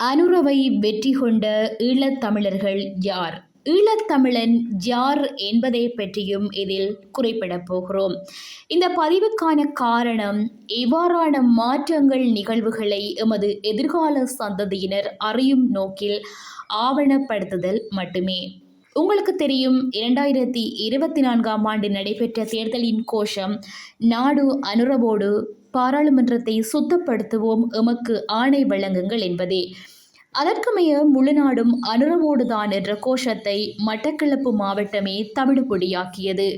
அனுரவை வெற்றி கொண்ட ஈழத்தமிழர்கள் யார்? ஈழத்தமிழன் யார் என்பதை பற்றியும் இதில் குறிப்பிடப் போகிறோம். இந்த பதிவுக்கான காரணம் இவ்வாறான மாற்றங்கள் நிகழ்வுகளை எமது எதிர்கால சந்ததியினர் அறியும் நோக்கில் ஆவணப்படுத்துதல் மட்டுமே. உங்களுக்கு தெரியும் இரண்டாயிரத்தி இருபத்தி நான்காம் ஆண்டு நடைபெற்ற தேர்தலின் கோஷம் நாடு அனுரவோடு பாராளுமன்றத்தை சுத்தப்படுத்துவோம் எமக்கு ஆணை வழங்குங்கள் என்பதே. அதற்குமைய முழு நாடும் அனுரவோடுதான் என்ற கோஷத்தை மட்டக்களப்பு மாவட்டமே தமிழ்பொடியாக்கியது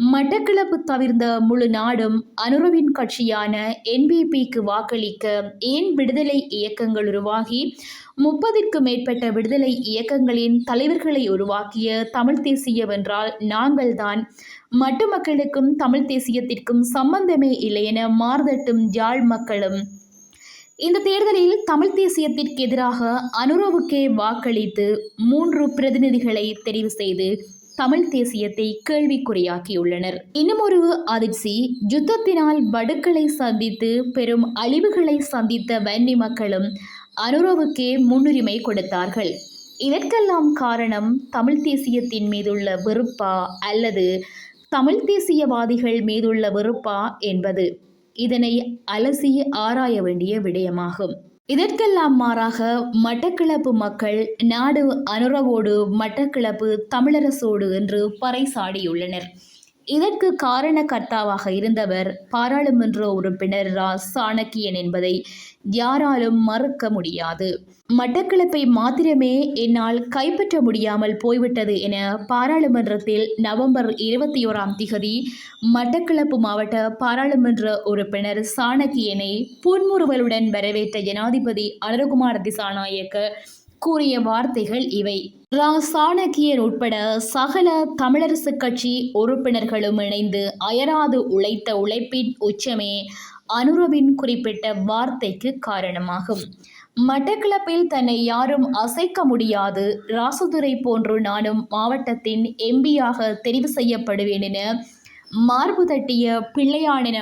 மட்டக்களப்பு தவிர்ந்த முழு நாடும் அனுரவின் கட்சியான என்பிபிக்கு வாக்களிக்க ஏன் விடுதலை இயக்கங்கள் உருவாகி முப்பதிற்கு மேற்பட்ட விடுதலை இயக்கங்களின் தலைவர்களை உருவாக்கிய தமிழ் தேசியவென்றால் நாங்கள்தான். மட்டு மக்களுக்கும் தமிழ் தேசியத்திற்கும் சம்பந்தமே இல்லை என மார்தட்டும் யாழ் மக்களும். இந்த தேர்தலில் தமிழ் தேசியத்திற்கு எதிராக அனுரவுக்கே வாக்களித்து மூன்று பிரதிநிதிகளை தெரிவு செய்து தமிழ் தேசியத்தை கேள்விக்குறியாக்கியுள்ளனர். இன்னுமொரு அதிர்ச்சி யுத்தத்தினால் வடுக்களை சந்தித்து பெரும் அழிவுகளை சந்தித்த வன்னி மக்களும் அனுரவுக்கே முன்னுரிமை கொடுத்தார்கள். இதற்கெல்லாம் காரணம் தமிழ் தேசியத்தின் மீதுள்ள வெறுப்பா அல்லது தமிழ் தேசியவாதிகள் மீதுள்ள வெறுப்பா என்பது. இதனை அலசி ஆராய வேண்டிய விடயமாகும். இதற்கெல்லாம் மாறாக மட்டக்கிளப்பு மக்கள் நாடு அனுரவோடு மட்டக்கிளப்பு தமிழரசோடு என்று பறைசாடியுள்ளனர். இதற்கு காரணகர்த்தாவாக இருந்தவர் பாராளுமன்ற உறுப்பினர் ரா. சாணக்கியன் என்பதை யாராலும் மறுக்க முடியாது. மட்டக்களப்பை மாத்திரமே என்னால் கைப்பற்ற முடியாமல் போய்விட்டது என பாராளுமன்றத்தில் நவம்பர் இருபத்தி ஓராம் திகதி மட்டக்களப்பு மாவட்ட பாராளுமன்ற உறுப்பினர் சாணக்கியனை புன்முறுவலுடன் வரவேற்ற ஜனாதிபதி அனுரகுமார் திசாநாயக்க கூறிய வார்த்தைகள் இவை. ரா. சாணக்கியர் உட்பட சகல தமிழரசு கட்சி உறுப்பினர்களும் இணைந்து அயராது உழைத்த உழைப்பின் உச்சமே அனுரவின் குறிப்பிட்ட வார்த்தைக்கு காரணமாகும். மட்டக்களப்பில் தன்னை யாரும் அசைக்க முடியாது. ராசுதுரை போன்று நானும் மாவட்டத்தின் எம்பியாக தெரிவு செய்யப்படுவேன் என மார்பு தட்டிய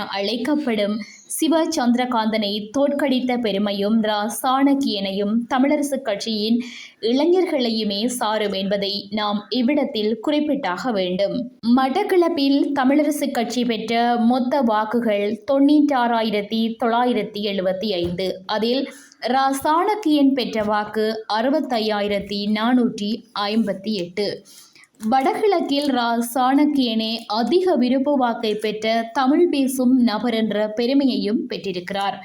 அழைக்கப்படும் சிவ சந்திரகாந்தனை தோற்கடித்த பெருமையும் ரா. சாணக்கியனையும் தமிழரசு கட்சியின் இளைஞர்களையுமே சாரும் என்பதை நாம் இவ்விடத்தில் குறிப்பிட்டாக வேண்டும். மட்டக்களப்பில் தமிழரசு கட்சி பெற்ற மொத்த வாக்குகள் தொண்ணூற்றாறாயிரத்தி தொள்ளாயிரத்தி எழுபத்தி ஐந்து. அதில் ரா. சாணக்கியன் பெற்ற வாக்கு அறுபத்தையாயிரத்தி நானூற்றி ஐம்பத்தி எட்டு. வடகிழக்கில் ரா சாணக்கியனே அதிக விருப்பு வாக்கை பெற்ற தமிழ் பேசும் நபர் என்ற பெருமையையும் பெற்றிருக்கிறார்.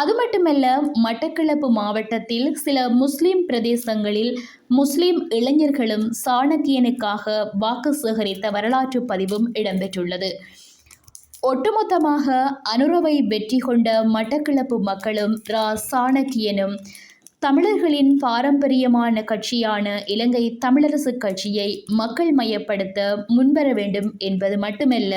அது மட்டுமல்ல மட்டக்களப்பு மாவட்டத்தில் சில முஸ்லிம் பிரதேசங்களில் முஸ்லிம் இளைஞர்களும் சாணக்கியனுக்காக வாக்கு சேகரித்த வரலாற்று பதிவும் இடம்பெற்றுள்ளது. ஒட்டுமொத்தமாக அனுரவை வெற்றி கொண்ட மட்டக்களப்பு மக்களும் ரா சாணக்கியனும் தமிழர்களின் பாரம்பரியமான கட்சியான இலங்கை தமிழரசு கட்சியை மக்கள் மயப்படுத்த முன்வர வேண்டும் என்பது மட்டுமல்ல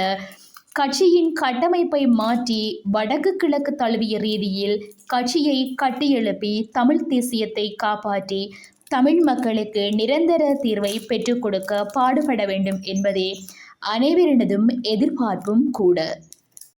கட்சியின் கட்டமைப்பை மாற்றி வடக்கு கிழக்கு தழுவிய ரீதியில் கட்சியை கட்டியெழுப்பி தமிழ் தேசியத்தை காப்பாற்றி தமிழ் மக்களுக்கு நிரந்தர தீர்வை பெற்றுக் கொடுக்க பாடுபட வேண்டும் என்பதே அனைவரினதும் எதிர்பார்ப்பும் கூட.